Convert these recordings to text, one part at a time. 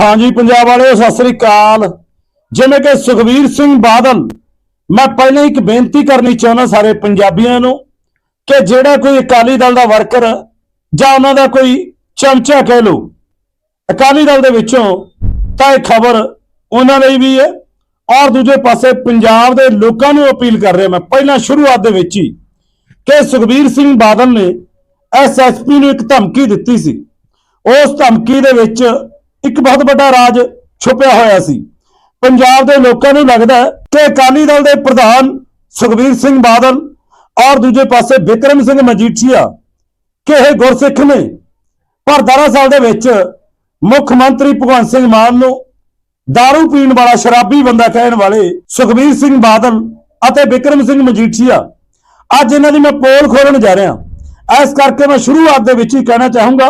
ਹਾਂਜੀ, ਪੰਜਾਬ ਵਾਲਿਓ, ਸਤਿ ਸ੍ਰੀ ਅਕਾਲ। ਜਿਵੇਂ ਕਿ ਸੁਖਵੀਰ ਸਿੰਘ ਬਾਦਲ, ਮੈਂ ਪਹਿਲਾਂ ਇੱਕ ਬੇਨਤੀ ਕਰਨੀ ਚਾਹੁੰਦਾ ਸਾਰੇ ਪੰਜਾਬੀਆਂ ਨੂੰ ਕਿ ਜਿਹੜਾ ਕੋਈ ਅਕਾਲੀ ਦਲ ਦਾ ਵਰਕਰ ਜਾਂ ਉਹਨਾਂ ਦਾ ਕੋਈ ਚਮਚਾ ਕਹਿ ਲਓ, ਅਕਾਲੀ ਦਲ ਦੇ ਵਿੱਚੋਂ ਤਾਂ ਇਹ ਖਬਰ ਉਹਨਾਂ ਲਈ ਵੀ ਹੈ ਔਰ ਦੂਜੇ ਪਾਸੇ ਪੰਜਾਬ ਦੇ ਲੋਕਾਂ ਨੂੰ ਅਪੀਲ ਕਰ ਰਿਹਾ ਮੈਂ ਪਹਿਲਾਂ ਸ਼ੁਰੂਆਤ ਦੇ ਵਿੱਚ ਹੀ ਕਿ ਸੁਖਬੀਰ ਸਿੰਘ ਬਾਦਲ ਨੇ ਐਸਐਸਪੀ ਨੂੰ ਇੱਕ ਧਮਕੀ ਦਿੱਤੀ ਸੀ। ਉਸ ਧਮਕੀ ਦੇ ਵਿੱਚ ਇੱਕ ਬਹੁਤ ਵੱਡਾ ਰਾਜ ਛੁਪਿਆ ਹੋਇਆ ਸੀ। ਪੰਜਾਬ ਦੇ ਲੋਕਾਂ ਨੂੰ ਲੱਗਦਾ ਕਿ ਅਕਾਲੀ ਦਲ ਦੇ ਪ੍ਰਧਾਨ ਸੁਖਬੀਰ ਸਿੰਘ ਬਾਦਲ ਔਰ ਦੂਜੇ ਪਾਸੇ ਵਿਕਰਮ ਸਿੰਘ ਮਜੀਠੀਆ ਕਿ ਇਹ ਗੁਰਸਿੱਖ ਨੇ। ਪਰ ਦਰਅਸਲ ਦੇ ਵਿੱਚ ਮੁੱਖ ਮੰਤਰੀ ਭਗਵੰਤ ਸਿੰਘ ਮਾਨ ਨੂੰ दारू ਪੀਣ ਵਾਲਾ, ਸ਼ਰਾਬੀ ਬੰਦਾ ਕਹਿਣ ਵਾਲੇ ਸੁਖਬੀਰ ਸਿੰਘ ਬਾਦਲ ਅਤੇ ਵਿਕਰਮ ਸਿੰਘ ਮਜੀਠੀਆ ਅੱਜ ਇਹਨਾਂ ਦੀ ਮੈਂ ਪੋਲ ਖੋਲਣ ਜਾ ਰਿਹਾ। ਇਸ ਕਰਕੇ ਮੈਂ ਸ਼ੁਰੂਆਤ ਦੇ ਵਿੱਚ ਹੀ ਕਹਿਣਾ ਚਾਹੂੰਗਾ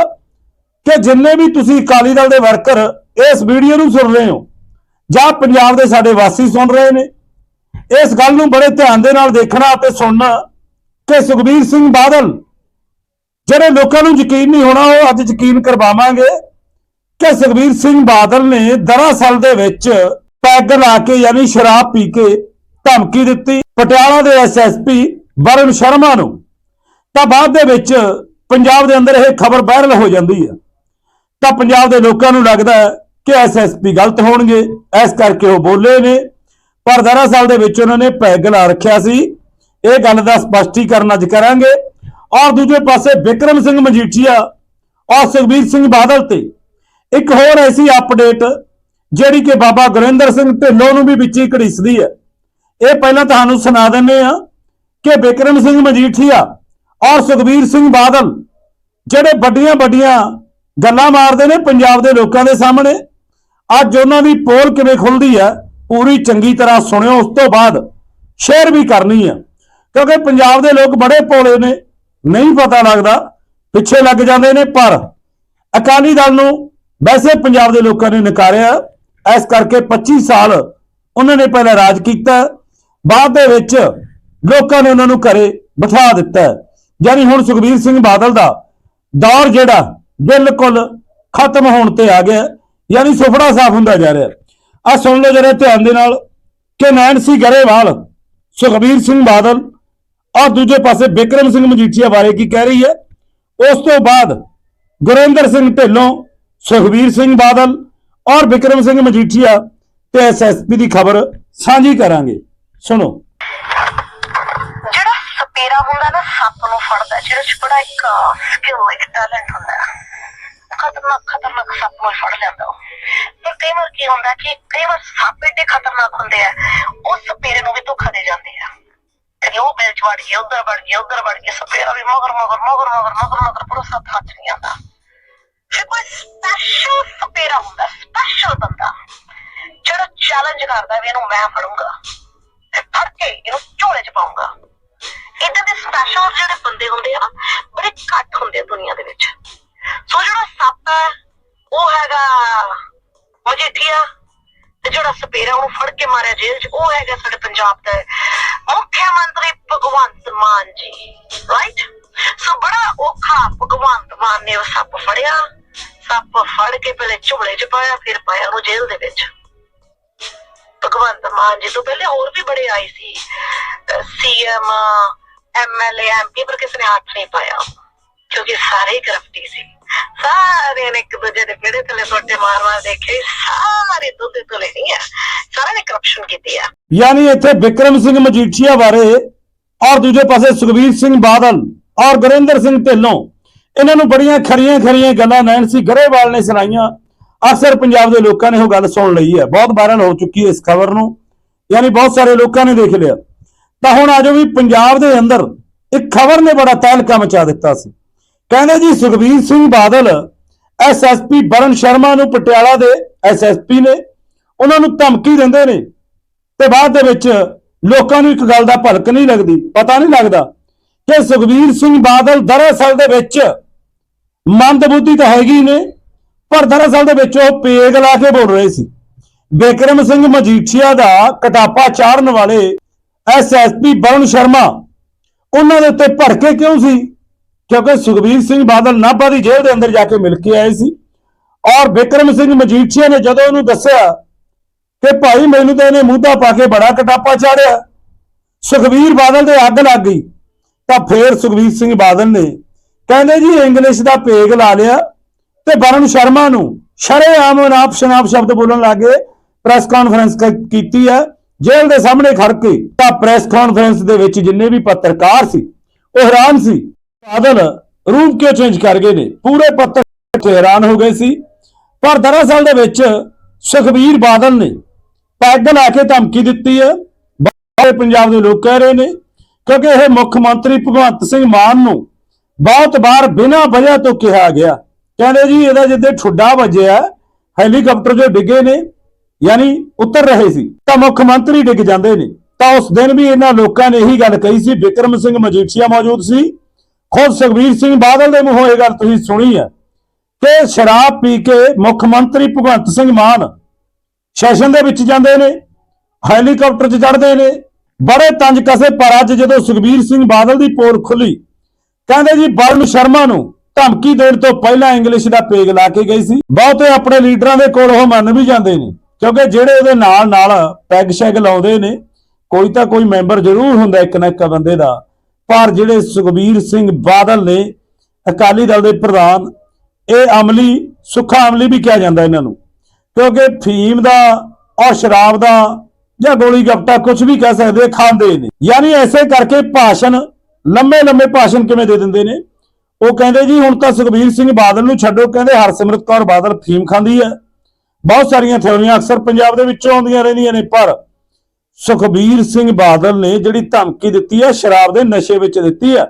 ਕਿ ਜਿੰਨੇ ਵੀ ਤੁਸੀਂ ਅਕਾਲੀ ਦਲ ਦੇ ਵਰਕਰ ਇਸ ਵੀਡੀਓ ਨੂੰ ਸੁਣ ਰਹੇ ਹੋ, ਜਾਂ ਪੰਜਾਬ ਦੇ ਸਾਡੇ ਵਾਸੀ ਸੁਣ ਰਹੇ ਨੇ, ਇਸ ਗੱਲ ਨੂੰ ਬੜੇ ਧਿਆਨ ਦੇ ਨਾਲ ਦੇਖਣਾ ਅਤੇ ਸੁਣਨਾ ਕਿ ਸੁਖਬੀਰ ਸਿੰਘ ਬਾਦਲ, ਜਿਹੜੇ ਲੋਕਾਂ ਨੂੰ ਯਕੀਨ ਨਹੀਂ ਹੋਣਾ, ਉਹ ਅੱਜ ਯਕੀਨ ਕਰਵਾਵਾਂਗੇ ਕਿ ਸੁਖਬੀਰ ਸਿੰਘ ਬਾਦਲ ਨੇ ਦਰਅਸਲ ਦੇ ਵਿੱਚ ਪੈਗ ਲਾ ਕੇ ਯਾਨੀ ਸ਼ਰਾਬ ਪੀ ਕੇ ਧਮਕੀ ਦਿੱਤੀ। ਪਟਿਆਲਾ ਦੇ ਐਸਐਸਪੀ ਵਰਨ ਸ਼ਰਮਾ ਨੂੰ। ਤਾਂ ਬਾਅਦ ਦੇ ਵਿੱਚ ਪੰਜਾਬ ਦੇ ਅੰਦਰ ਇਹ ਖਬਰ ਵਾਇਰਲ ਹੋ ਜਾਂਦੀ ਹੈ। ਤਾਂ ਪੰਜਾਬ ਦੇ ਲੋਕਾਂ ਨੂੰ ਲੱਗਦਾ ਹੈ ਕਿ ਐਸਐਸਪੀ ਗਲਤ ਹੋਣਗੇ। ਇਸ ਕਰਕੇ ਉਹ ਬੋਲੇ ਨੇ। ਪਰ ਦਰਅਸਲ ਦੇ ਵਿੱਚ ਉਹਨਾਂ ਨੇ ਪੈਗ ਲਾ ਰੱਖਿਆ ਸੀ। ਇਹ ਗੱਲ ਦਾ ਸਪਸ਼ਟੀਕਰਨ ਅੱਜ ਕਰਾਂਗੇ। ਔਰ ਦੂਜੇ ਪਾਸੇ ਵਿਕਰਮ ਸਿੰਘ ਮਜੀਠੀਆ ਔਰ ਸੁਖਬੀਰ ਸਿੰਘ ਬਾਦਲ ਤੇ ਇੱਕ ਹੋਰ ਐਸੀ ਅਪਡੇਟ ਜਿਹੜੀ ਕਿ ਬਾਬਾ ਗੁਰਿੰਦਰ ਸਿੰਘ ਢਿੱਲੋਂ ਨੂੰ ਵੀ ਵਿੱਚ ਹੀ ਘੜੀਸਦੀ ਹੈ। ਇਹ ਪਹਿਲਾਂ ਤੁਹਾਨੂੰ ਸੁਣਾ ਦਿੰਨੇ ਆ ਕਿ ਵਿਕਰਮ ਸਿੰਘ ਮਜੀਠੀਆ ਔਰ ਸੁਖਬੀਰ ਸਿੰਘ ਬਾਦਲ ਜਿਹੜੇ ਵੱਡੀਆਂ ਵੱਡੀਆਂ ਗੱਲਾਂ ਮਾਰਦੇ ਨੇ ਪੰਜਾਬ ਦੇ ਲੋਕਾਂ ਦੇ ਸਾਹਮਣੇ। ਅੱਜ ਉਹਨਾਂ ਦੀ ਪੋਲ ਕਿਵੇਂ ਖੁੱਲਦੀ ਹੈ ਪੂਰੀ ਚੰਗੀ ਤਰ੍ਹਾਂ ਸੁਣਿਓ, ਉਸ ਤੋਂ ਬਾਅਦ ਸ਼ੇਅਰ ਵੀ ਕਰਨੀ ਹੈ ਕਿਉਂਕਿ ਪੰਜਾਬ ਦੇ ਲੋਕ ਬੜੇ ਭੋਲੇ ਨੇ, ਨਹੀਂ ਪਤਾ ਲੱਗਦਾ, ਪਿੱਛੇ ਲੱਗ ਜਾਂਦੇ ਨੇ, ਪਰ ਅਕਾਲੀ ਦਲ ਨੂੰ ਵੈਸੇ ਪੰਜਾਬ ਦੇ ਲੋਕਾਂ ਨੇ ਨਕਾਰਿਆ। ਇਸ ਕਰਕੇ 25 ਸਾਲ ਉਹਨਾਂ ਨੇ ਪਹਿਲਾਂ ਰਾਜ ਕੀਤਾ। ਬਾਅਦ ਦੇ ਵਿੱਚ ਲੋਕਾਂ ਨੇ ਉਹਨਾਂ ਨੂੰ ਘਰੇ ਬਿਠਾ ਦਿੱਤਾ। ਹੈ। ਯਾਨੀ ਹੁਣ ਸੁਖਬੀਰ ਸਿੰਘ ਬਾਦਲ ਦਾ ਦੌਰ ਜਿਹੜਾ ਬਿਲਕੁਲ ਖਤਮ ਹੋਣ ਤੇ ਆ ਗਿਆ। ਯਾਨੀ ਸੁਫੜਾ ਸਾਫ਼ ਹੁੰਦਾ ਜਾ ਰਿਹਾ। ਆ ਸੁਣ ਲਓ ਜਰਾ ਧਿਆਨ ਦੇ ਨਾਲ। ਕਿ ਨੈਣਸੀ ਗਰੇਵਾਲ, ਸੁਖਬੀਰ ਸਿੰਘ ਬਾਦਲ ਔਰ ਦੂਜੇ ਪਾਸੇ ਵਿਕਰਮ ਸਿੰਘ ਮਜੀਠੀਆ ਬਾਰੇ ਕੀ ਕਹਿ ਰਹੀ ਹੈ? ਉਸ ਤੋਂ ਬਾਅਦ ਗੁਰਿੰਦਰ ਸਿੰਘ ਢਿੱਲੋਂ, ਸੁਖਬੀਰ ਸਿੰਘ ਬਾਦਲ ਔਰ ਵਿਕਰਮ ਸਿੰਘ ਮਜੀਠੀਆ ਤੇ ਐਸਐਸਪੀ ਦੀ ਖਬਰ ਸਾਂਝੀ ਕਰਾਂਗੇ। ਸੁਣੋ। ਜਿਹੜਾ ਸਪੇਰਾ ਹੁੰਦਾ ਨਾ ਸੱਪ ਨੂੰ ਫੜਦਾ ਜਿਹਦੇ ਚ ਇੱਕ ਸਕਿੱਲ ਇੱਕ ਟੈਲੈਂਟ ਹੁੰਦਾ। ਖਤਰਨਾਕ ਖਤਰਨਾਕ ਸੱਪ ਨੂੰ ਫੜ ਲੈਂਦਾ ਉਹ। ਪਰ ਕਈ ਵਾਰ ਕੀ ਹੁੰਦਾ ਕਿ ਕਈ ਵਾਰ ਸੱਪ ਏਡੇ ਖਤਰਨਾਕ ਹੁੰਦੇ ਆ ਉਹ ਸਪੇਰੇ ਨੂੰ ਵੀ ਧੋਖਾ ਦੇ ਜਾਂਦੇ ਆ। ਕਦੀ ਉਹ ਬਿਲ ਵੜ ਗਿਆ ਉਧਰ ਵੜ ਗਿਆ ਉਧਰ ਵੜ ਗਿਆ ਸਪੇਰਾ ਵੀ ਮਗਰ ਮਗਰ ਮਗਰ ਮਗਰ ਮਗਰ ਮਗਰ ਪਰ ਸੱਪ ਹੱਥ ਨਹੀਂ ਆਉਂਦਾ। ਫਿਰ ਕੋਈ ਸਪੈਸ਼ਲ ਸਪੇਰਾ ਹੁੰਦਾ ਸਪੈਸ਼ਲ ਬੰਦਾ, ਜਿਹੜਾ ਚੈਲੰਜ ਕਰਦਾ ਵੀ ਇਹਨੂੰ ਮੈਂ ਫੜੂੰਗਾ ਤੇ ਫੜ ਕੇ ਇਹਨੂੰ ਝੋਲੇ ਚ ਪਾਉਂਗਾ ਇਦਾਂ ਦੇ ਸਪੈਸ਼ਲ ਜਿਹੜੇ ਬੰਦੇ ਹੁੰਦੇ ਆ ਨਾ ਬੜੇ ਘੱਟ ਹੁੰਦੇ ਆ ਦੁਨੀਆ ਦੇ ਵਿੱਚ। ਸੋ ਜਿਹੜਾ ਸੱਪ ਹੈ, ਉਹ ਹੈਗਾ ਮਜੀਠੀਆ ਤੇ ਜਿਹੜਾ ਸਪੇਰਾ ਉਹਨੂੰ ਫੜ ਕੇ ਮਾਰਿਆ ਜੇਲ੍ਹ 'ਚ, ਉਹ ਹੈਗਾ ਸਾਡੇ ਪੰਜਾਬ ਦਾ ਮੁੱਖ ਮੰਤਰੀ ਭਗਵੰਤ ਮਾਨ ਜੀ ਰਾਈਟ ਸੋ ਬੜਾ ਔਖਾ ਭਗਵੰਤ ਮਾਨ ਨੇ ਉਹ ਸੱਪ ਫੜਿਆ, ਸੱਪ ਫੜ ਕੇ ਪਹਿਲੇ ਝੋਲੇ 'ਚ ਪਾਇਆ, ਫਿਰ ਪਾਇਆ ਉਹਨੂੰ ਜੇਲ੍ਹ ਦੇ ਵਿੱਚ। ਭਗਵੰਤ ਮਾਨ ਜੀ ਤੋਂ ਪਹਿਲੇ ਹੋਰ ਵੀ ਬੜੇ ਆਏ ਸੀ ਸੀਐਮ ਐਮਐਲਏ ਐਮਪੀ ਪਰ ਕਿਸੇ ਨੇ ਹੱਥ ਨਹੀਂ ਪਾਇਆ, ਕਿਉਂਕਿ ਸਾਰੇ ਹੀ ਕਰਪਟੀ ਸੀ। ਸਾਰੇ ਨੇ ਇੱਕ ਦੂਜੇ ਦੇ ਕਿਹੜੇ ਥੱਲੇ ਸੋਟੇ ਮਾਰ ਮਾਰ ਦੇਖੇ, ਸਾਰੇ ਦੁੱਧ ਤੁਲੇ ਨਹੀਂ ਆ। ਸਾਰਿਆਂ ਨੇ ਕਰਪਸ਼ਨ ਕੀਤੀ ਆ। ਯਾਨੀ ਇੱਥੇ ਵਿਕਰਮ ਸਿੰਘ ਮਜੀਠੀਆ ਬਾਰੇ ਔਰ ਦੂਜੇ ਪਾਸੇ ਸੁਖਬੀਰ ਸਿੰਘ ਬਾਦਲ ਔਰ ਗੁਰਿੰਦਰ ਸਿੰਘ ਢਿੱਲੋਂ, ਇਹਨਾਂ ਨੂੰ ਬੜੀਆਂ ਖਰੀਆਂ ਖਰੀਆਂ ਗੱਲਾਂ ਨੈਣਸੀ ਗਰੇਵਾਲ ਨੇ ਸੁਣਾਈਆਂ। ਅਕਸਰ ਪੰਜਾਬ ਦੇ ਲੋਕਾਂ ਨੇ ਉਹ ਗੱਲ ਸੁਣ ਲਈ ਹੈ। ਬਹੁਤ ਵਾਇਰਲ ਹੋ ਚੁੱਕੀ ਹੈ ਇਸ ਖਬਰ ਨੂੰ। ਯਾਨੀ ਬਹੁਤ ਸਾਰੇ ਲੋਕਾਂ ਨੇ ਦੇਖ ਲਿਆ। ਤਾਂ ਹੁਣ ਆਜੋ ਵੀ ਪੰਜਾਬ ਦੇ ਅੰਦਰ ਇੱਕ ਖਬਰ ਨੇ ਬੜਾ ਤਹਿਲਕਾ ਮਚਾ ਦਿੱਤਾ ਸੀ। ਕਹਿੰਦੇ ਜੀ ਸੁਖਬੀਰ ਸਿੰਘ ਬਾਦਲ ਐਸਐਸਪੀ ਬਰਨ ਸ਼ਰਮਾ ਨੂੰ ਪਟਿਆਲਾ ਦੇ ਐਸਐਸਪੀ ਨੇ, ਉਹਨਾਂ ਨੂੰ ਧਮਕੀ ਦਿੰਦੇ ਨੇ ਤੇ ਬਾਅਦ ਦੇ ਵਿੱਚ ਲੋਕਾਂ ਨੂੰ ਇੱਕ ਗੱਲ ਦਾ ਭਲਕ ਨਹੀਂ ਲੱਗਦੀ, ਪਤਾ ਨਹੀਂ ਲੱਗਦਾ ਕਿ ਸੁਖਬੀਰ ਸਿੰਘ ਬਾਦਲ ਦਰਅਸਲ ਦੇ ਵਿੱਚ ਮੰਦਬੁੱਧੀ ਤਾਂ ਹੈਗੀ ਨੇ, ਪਰ ਦਰਅਸਲ ਦੇ ਵਿੱਚ ਉਹ ਪੇਗ ਲਾ ਕੇ ਬੋਲ ਰਹੇ ਸੀ। ਬਿਕਰਮ ਸਿੰਘ ਮਜੀਠੀਆ ਦਾ ਕਟਾਪਾ ਚਾੜਨ ਵਾਲੇ ਐਸਐਸਪੀ ਬਰਨ ਸ਼ਰਮਾ, ਉਹਨਾਂ ਦੇ ਉੱਤੇ ਭੜਕੇ ਕਿਉਂ ਸੀ? ਕਿਉਂਕਿ ਸੁਖਬੀਰ ਸਿੰਘ ਬਾਦਲ ਨਾਭਾ ਦੀ ਜੇਲ੍ਹ ਦੇ ਅੰਦਰ ਜਾ ਕੇ ਮਿਲ ਕੇ ਆਏ ਸੀ। ਔਰ ਵਿਕਰਮ ਸਿੰਘ ਮਜੀਠੀਆ ਨੇ ਜਦੋਂ ਉਹਨੂੰ ਦੱਸਿਆ ਕਿ ਭਾਈ ਮੈਨੂੰ ਤਾਂ ਇਹਨੇ ਮੂੰਹਦਾ ਪਾ ਕੇ ਬੜਾ ਕਟਾਪਾ ਚਾੜਿਆ, ਸੁਖਬੀਰ ਬਾਦਲ ਦੇ ਅੱਗ ਲੱਗ ਗਈ। ਤਾਂ ਫੇਰ ਸੁਖਬੀਰ ਸਿੰਘ ਬਾਦਲ ਨੇ ਕਹਿੰਦੇ ਜੀ ਇੰਗਲਿਸ਼ ਦਾ ਪੇਗ ਲਾ ਲਿਆ ਤੇ ਵਰਨ ਸ਼ਰਮਾ ਨੂੰ ਸ਼ਰੇਆਮ ਨਾਪ ਸ਼ਨਾਪ ਸ਼ਬਦ ਬੋਲਣ ਲੱਗੇ। ਪ੍ਰੈਸ ਕਾਨਫਰੰਸ ਕੀਤੀ ਹੈ ਜੇਲ੍ਹ ਦੇ ਸਾਹਮਣੇ ਖੜ ਕੇ ਤਾਂ ਪ੍ਰੈਸ ਕਾਨਫਰੰਸ ਦੇ ਵਿੱਚ ਜਿੰਨੇ ਵੀ ਪੱਤਰਕਾਰ ਸੀ, ਉਹ ਹੈਰਾਨ ਸੀ। ਬਾਦਲ ਰੂਮ ਕਿਉਂ ਚੇਂਜ ਕਰ ਗਏ ਨੇ? ਪੂਰੇ ਪੱਤਰ ਹੈਰਾਨ ਹੋ ਗਏ ਸੀ। ਪਰ ਦਰਅਸਲ ਦੇ ਵਿੱਚ ਸੁਖਬੀਰ ਬਾਦਲ ਨੇ ਪੈਦਲ ਆ ਕੇ ਧਮਕੀ ਦਿੱਤੀ ਹੈ। ਸਾਰੇ ਪੰਜਾਬ ਦੇ ਲੋਕ ਕਹਿ ਰਹੇ ਨੇ, ਕਿਉਂਕਿ ਇਹ ਮੁੱਖ ਮੰਤਰੀ ਭਗਵੰਤ ਸਿੰਘ ਮਾਨ ਨੂੰ ਬਹੁਤ ਵਾਰ ਬਿਨਾਂ ਵਜ੍ਹਾ ਤੋਂ ਕਿਹਾ ਗਿਆ। ਕਹਿੰਦੇ ਜੀ, ਇਹਦਾ ਜਿੱਦੇ ਠੁੱਡਾ ਵੱਜਿਆ, ਹੈਲੀਕਾਪਟਰ ਜੋ ਡਿੱਗੇ ਨੇ, ਯਾਨੀ ਉਤਰ ਰਹੇ ਸੀ, ਤਾਂ ਮੁੱਖ ਮੰਤਰੀ ਡਿੱਗ ਜਾਂਦੇ ਨੇ। ਤਾਂ ਉਸ ਦਿਨ ਵੀ ਇਹਨਾਂ ਲੋਕਾਂ ਨੇ ਇਹੀ ਗੱਲ ਕਹੀ ਸੀ, ਵਿਕਰਮ ਸਿੰਘ ਮਜੀਠੀਆ ਮੌਜੂਦ ਸੀ। ਖੁਦ ਸੁਖਬੀਰ ਸਿੰਘ ਬਾਦਲ ਦੇ ਮੂੰਹੋਂ ਇਹ ਗੱਲ ਤੁਸੀਂ ਸੁਣੀ ਹੈ ਕਿ ਸ਼ਰਾਬ ਪੀ ਕੇ ਮੁੱਖ ਮੰਤਰੀ ਭਗਵੰਤ ਸਿੰਘ ਮਾਨ ਸੈਸ਼ਨ ਦੇ ਵਿੱਚ ਜਾਂਦੇ ਨੇ, ਹੈਲੀਕਾਪਟਰ 'ਚ ਚੜ੍ਹਦੇ ਨੇ, ਬੜੇ ਤੰਜ ਕਸੇ ਪਰ ਅੱਜ ਜਦੋਂ ਸੁਖਬੀਰ ਸਿੰਘ ਬਾਦਲ ਦੀ ਪੋਲ ਖੁੱਲੀ, ਕਹਿੰਦੇ ਜੀ ਬਰਨ ਸ਼ਰਮਾ ਨੂੰ ਧਮਕੀ ਦੇਣ ਤੋਂ ਪਹਿਲਾਂ ਇੰਗਲਿਸ਼ ਦਾ ਪੇਗ ਲਾ ਕੇ ਗਈ ਸੀ। ਬਹੁਤੇ ਆਪਣੇ ਲੀਡਰਾਂ ਦੇ ਕੋਲ ਉਹ ਮੰਨ ਵੀ ਜਾਂਦੇ ਨੇ, ਕਿਉਂਕਿ ਜਿਹੜੇ ਉਹਦੇ ਨਾਲ ਨਾਲ ਪੈਗ ਸ਼ੈਗ ਲਾਉਂਦੇ ਨੇ, ਕੋਈ ਤਾਂ ਕੋਈ ਮੈਂਬਰ ਜ਼ਰੂਰ ਹੁੰਦਾ ਇੱਕ ਨਾ ਇੱਕ ਬੰਦੇ ਦਾ। ਪਰ ਜਿਹੜੇ ਸੁਖਬੀਰ ਸਿੰਘ ਬਾਦਲ ਨੇ ਅਕਾਲੀ ਦਲ ਦੇ ਪ੍ਰਧਾਨ, ਇਹ ਅਮਲੀ, ਸੁੱਖਾ ਅਮਲੀ ਵੀ ਕਿਹਾ ਜਾਂਦਾ ਇਹਨਾਂ ਨੂੰ। ਕਿਉਂਕਿ ਫੀਮ ਦਾ ਔਰ ਸ਼ਰਾਬ ਦਾ ਜਾਂ ਗੋਲੀ ਗੱਪਟਾ ਕੁਝ ਵੀ ਕਹਿ ਸਕਦੇ ਖਾਂਦੇ ਨੇ। ਯਾਨੀ ਐਸੇ ਕਰਕੇ ਭਾਸ਼ਣ, ਲੰਮੇ ਲੰਮੇ ਭਾਸ਼ਣ ਕਿਵੇਂ ਦੇ ਦਿੰਦੇ ਨੇ? ਉਹ ਕਹਿੰਦੇ ਜੀ, ਹੁਣ ਤਾਂ ਸੁਖਬੀਰ ਸਿੰਘ ਬਾਦਲ ਨੂੰ ਛੱਡੋ, ਕਹਿੰਦੇ ਹਰਸਿਮਰਤ ਕੌਰ ਬਾਦਲ ਫੀਮ ਖਾਂਦੀ ਹੈ। ਬਹੁਤ ਸਾਰੀਆਂ ਥਿਉਰੀਆਂ ਅਕਸਰ ਪੰਜਾਬ ਦੇ ਵਿੱਚੋਂ ਆਉਂਦੀਆਂ ਰਹਿੰਦੀਆਂ ਨੇ, ਪਰ ਸੁਖਬੀਰ ਸਿੰਘ ਬਾਦਲ ਨੇ ਜਿਹੜੀ ਧਮਕੀ ਦਿੱਤੀ ਹੈ ਸ਼ਰਾਬ ਦੇ ਨਸ਼ੇ ਵਿੱਚ ਦਿੱਤੀ ਹੈ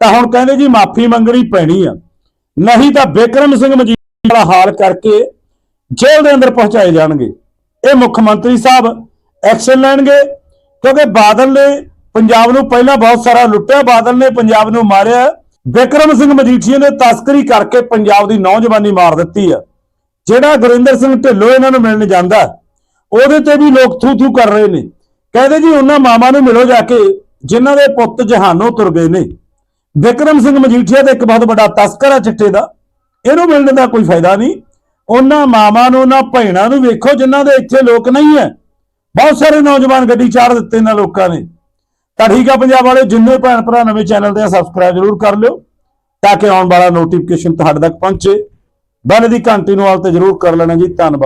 ਤਾਂ ਹੁਣ ਕਹਿੰਦੇ ਜੀ ਮਾਫੀ ਮੰਗਣੀ ਪੈਣੀ ਆ। ਨਹੀਂ ਤਾਂ ਬਿਕਰਮ ਸਿੰਘ ਮਜੀਠੀਆ ਵਾਲਾ ਹਾਲ ਕਰਕੇ ਜੇਲ੍ਹ ਦੇ ਅੰਦਰ ਪਹੁੰਚਾਏ ਜਾਣਗੇ। ਇਹ ਮੁੱਖ ਮੰਤਰੀ ਸਾਹਿਬ ਐਕਸ਼ਨ ਲੈਣਗੇ, ਕਿਉਂਕਿ ਬਾਦਲ ਨੇ ਪੰਜਾਬ ਨੂੰ ਪਹਿਲਾਂ ਬਹੁਤ ਸਾਰਾ ਲੁੱਟਿਆ, ਬਾਦਲ ਨੇ ਪੰਜਾਬ ਨੂੰ ਮਾਰਿਆ। ਬਿਕਰਮ ਸਿੰਘ ਮਜੀਠੀਆ ਨੇ ਤਸਕਰੀ ਕਰਕੇ ਪੰਜਾਬ ਦੀ ਨੌਜਵਾਨੀ ਮਾਰ ਦਿੱਤੀ ਆ। ਜਿਹੜਾ ਗੁਰਿੰਦਰ ਸਿੰਘ ਢਿੱਲੋਂ ਇਹਨਾਂ ਨੂੰ ਮਿਲਣ ਜਾਂਦਾ, ਉਹਦੇ ਤੇ ਵੀ ਲੋਕ ਥੂ ਥੂ ਕਰ ਰਹੇ ਨੇ। ਕਹਿੰਦੇ ਜੀ ਉਹਨਾਂ ਮਾਵਾਂ ਨੂੰ ਮਿਲੋ ਜਾ ਕੇ, ਜਿਨ੍ਹਾਂ ਦੇ ਪੁੱਤ ਜਹਾਨੋਂ ਤੁਰ ਗਏ ਨੇ। ਵਿਕਰਮ ਸਿੰਘ ਮਜੀਠੀਆ ਦਾ ਇੱਕ ਬਹੁਤ ਵੱਡਾ ਤਸਕਰ ਆ ਚਿੱਟੇ ਦਾ। ਇਹਨੂੰ ਮਿਲਣ ਦਾ ਕੋਈ ਫਾਇਦਾ ਨਹੀਂ। ਉਹਨਾਂ ਮਾਵਾਂ ਨੂੰ, ਉਹਨਾਂ ਭੈਣਾਂ ਨੂੰ ਵੇਖੋ, ਜਿਨ੍ਹਾਂ ਦੇ ਇੱਥੇ ਲੋਕ ਨਹੀਂ ਹੈ ਬਹੁਤ ਸਾਰੇ ਨੌਜਵਾਨ ਗੱਡੀ ਚਾੜ ਦਿੱਤੇ ਇਹਨਾਂ ਲੋਕਾਂ ਨੇ। ਤਾਂ ਠੀਕ ਆ ਪੰਜਾਬ ਵਾਲੇ ਜਿੰਨੇ ਭੈਣ ਭਰਾ ਨਵੇਂ ਚੈਨਲ ਤੇ ਸਬਸਕ੍ਰਾਈਬ ਜ਼ਰੂਰ ਕਰ ਲਿਓ, ਤਾਂ ਕਿ ਆਉਣ ਵਾਲਾ ਨੋਟੀਫਿਕੇਸ਼ਨ ਤੁਹਾਡੇ ਤੱਕ ਪਹੁੰਚੇ। ਬੈਲ ਦੀ ਘੰਟੀ ਨੂੰ ਆਲ ਤੇ ਜ਼ਰੂਰ ਕਰ ਲੈਣਾ ਜੀ। ਧੰਨਵਾਦ।